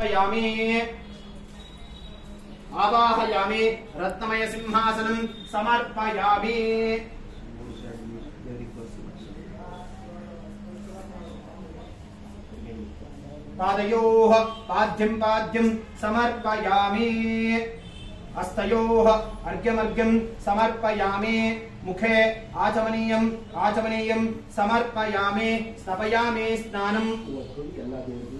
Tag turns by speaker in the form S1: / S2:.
S1: समर्पयामि आवाहयामि रत्नमय सिंहासनं समर्पयामि। पादयोः पाद्यं पाद्यं समर्पयामि। हस्तयोः अर्घ्यमर्घ्यं समर्पयामि। मुखे आचमनीयम् आचमनीयं समर्पयामि। स्नपयामि
S2: स्नानम्।